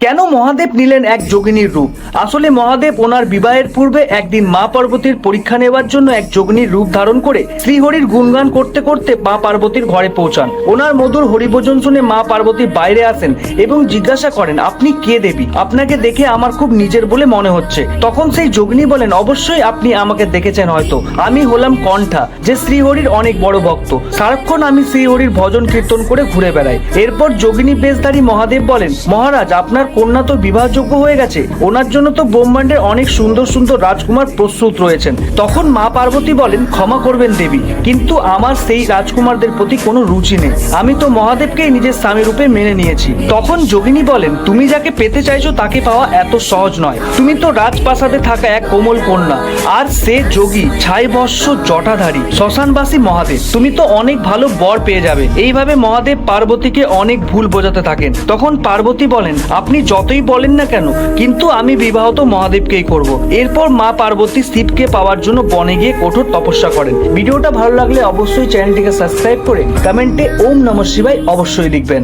কেন মহাদেব নিলেন এক যোগিনীর রূপ? আসলে মহাদেব ওনার বিবাহের পূর্বে একদিন মা পার্বতীর পরীক্ষা নেওয়ার জন্য এক যোগিনীর রূপ ধারণ করে শ্রীহরির গুণগান করতে করতে মা পার্বতীর ঘরে পৌঁছান। ওনার মধুর হরিভোজন শুনে মা পার্বতী বাইরে আসেন এবং জিজ্ঞাসা করেন, আপনি কে দেবী? আপনাকে দেখে আমার খুব নিজের বলে মনে হচ্ছে। তখন সেই যোগিনী বলেন, অবশ্যই আপনি আমাকে দেখেছেন হয়তো। আমি হলাম কণ্ঠা, যে শ্রীহরির অনেক বড় ভক্ত। সারাক্ষণ আমি শ্রীহরির ভজন কীর্তন করে ঘুরে বেড়াই। এরপর যোগিনী বেশধারী মহাদেব বলেন, মহারাজ, আপনার কন্যা তো বিবাহযোগ্য হয়ে গেছে। ওনার জন্য তো ব্রহ্মাণ্ডের অনেক সুন্দর সুন্দর রাজকুমার প্রস্তুত রয়েছেন। তখন মা পার্বতী বলেন, ক্ষমা করবেন দেবী, কিন্তু আমার সেই রাজকুমারদের প্রতি কোনো রুচি নেই। আমি তো মহাদেবকেই নিজের স্বামী রূপে মেনে নিয়েছি। তখন যোগিনী বলেন, তুমি যাকে পেতে চাইছো তাকে পাওয়া এত সহজ নয়। তুমি তো রাজপ্রাসাদে থাকা এক কোমল কন্যা, আর সে যোগী ছাই বর্ষ জটাধারী, শ্মশানবাসী মহাদেব। তুমি তো অনেক ভালো বর পেয়ে যাবে। এইভাবে মহাদেব পার্বতীকে অনেক ভুল বোঝাতে থাকেন। তখন পার্বতী বলেন আপনি যতই বলেন না কেন, কিন্তু আমি বিবাহ তো মহাদেবকেই করব। এরপর মা পার্বতী শিবকে পাওয়ার জন্য বনে গিয়ে কঠোর তপস্যা করেন। ভিডিওটা ভালো লাগলে অবশ্যই চ্যানেলটিকে সাবস্ক্রাইব করে কমেন্টে ওম নম শিবায় অবশ্যই লিখবেন।